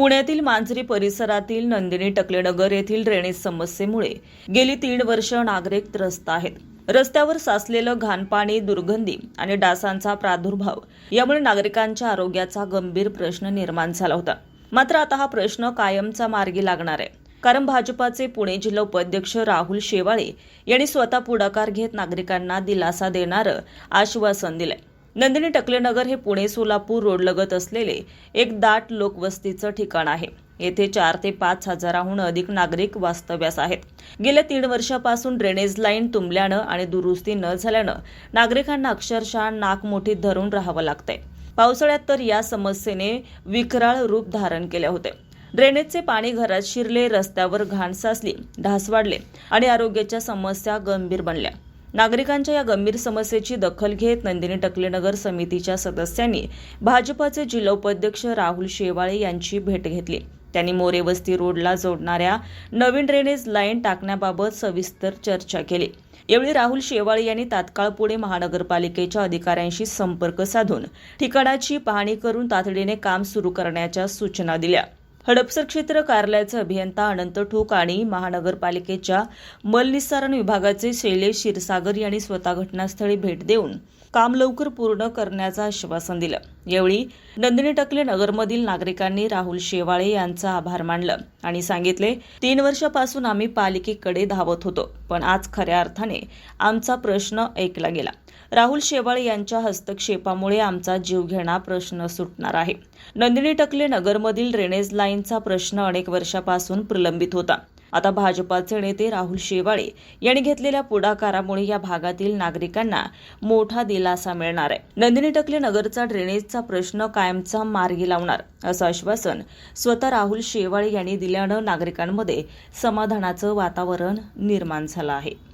पुण्यातील मांजरी परिसरातील नंदिनी टकलेनगर येथील ड्रेनेज समस्येमुळे गेली तीन वर्ष नागरिक त्रस्त आहेत. रस्त्यावर साचलेलं घाणपाणी दुर्गंधी आणि डासांचा प्रादुर्भाव यामुळे नागरिकांच्या आरोग्याचा गंभीर प्रश्न निर्माण झाला होता. मात्र आता हा प्रश्न कायमचा मार्गी लागणार आहे. कारण भाजपाचे पुणे जिल्हा उपाध्यक्ष राहुल शेवाळे यांनी स्वतः पुढाकार घेत नागरिकांना दिलासा देणारं आश्वासन दिलंय. नंदिनी टकलेनगर हे पुणे सोलापूर रोडलगत असलेले एक दाट लोकवस्तीचं ठिकाण आहे. येथे चार ते पाच हजाराहून अधिक नागरिक वास्तव्यास आहेत. गेल्या तीन वर्षापासून ड्रेनेज लाईन तुंबल्यानं आणि दुरुस्ती न झाल्यानं नागरिकांना अक्षरशः नाकमोठीत धरून राहावं लागतंय. पावसाळ्यात तर या समस्येने विकराळ रूप धारण केले होते. ड्रेनेजचे पाणी घरात शिरले रस्त्यावर घाण साचली ढास वाढले आणि आरोग्याच्या समस्या गंभीर बनल्या. नागरिकांच्या या गंभीर समस्येची दखल घेत नंदिनी टकलेनगर समितीच्या सदस्यांनी भाजपाचे जिल्हा उपाध्यक्ष राहुल शेवाळे यांची भेट घेतली. त्यांनी मोरे वस्ती रोडला जोडणाऱ्या नवीन ड्रेनेज लाईन टाकण्याबाबत सविस्तर चर्चा केली. यावेळी राहुल शेवाळे यांनी तात्काळ पुणे महानगरपालिकेच्या अधिकाऱ्यांशी संपर्क साधून ठिकाणाची पाहणी करून तातडीने काम सुरू करण्याच्या सूचना दिल्या. हडपसर क्षेत्र कार्यालयाचे अभियंता अनंत ठोक आणि महानगरपालिकेच्या मलनिस्सारण विभागाचे शैलेश क्षीरसागर यांनी स्वतः घटनास्थळी भेट देऊन काम लवकर पूर्ण करण्याचं आश्वासन दिलं. यावेळी नंदिनी टकले नगरमधील नागरिकांनी राहुल शेवाळे यांचा आभार मानलं. आणि सांगितले तीन वर्षापासून आम्ही पालिकेकडे धावत होतो पण आज खऱ्या अर्थाने आमचा प्रश्न ऐकला गेला. राहुल शेवाळे यांच्या हस्तक्षेपामुळे आमचा जीवघेणा प्रश्न सुटणार आहे. नंदिनी टकले नगरमधील ड्रेनेज लाईनचा प्रश्न अनेक वर्षापासून प्रलंबित होता. आता भाजपाचे नेते राहुल शेवाळे यांनी घेतलेल्या पुढाकारामुळे या भागातील नागरिकांना मोठा दिलासा मिळणार आहे. नंदिनी टकले नगरचा ड्रेनेजचा प्रश्न कायमचा मार्गी लावणार असं आश्वासन स्वतः राहुल शेवाळे यांनी दिल्यानं नागरिकांमध्ये समाधानाचं वातावरण निर्माण झालं आहे.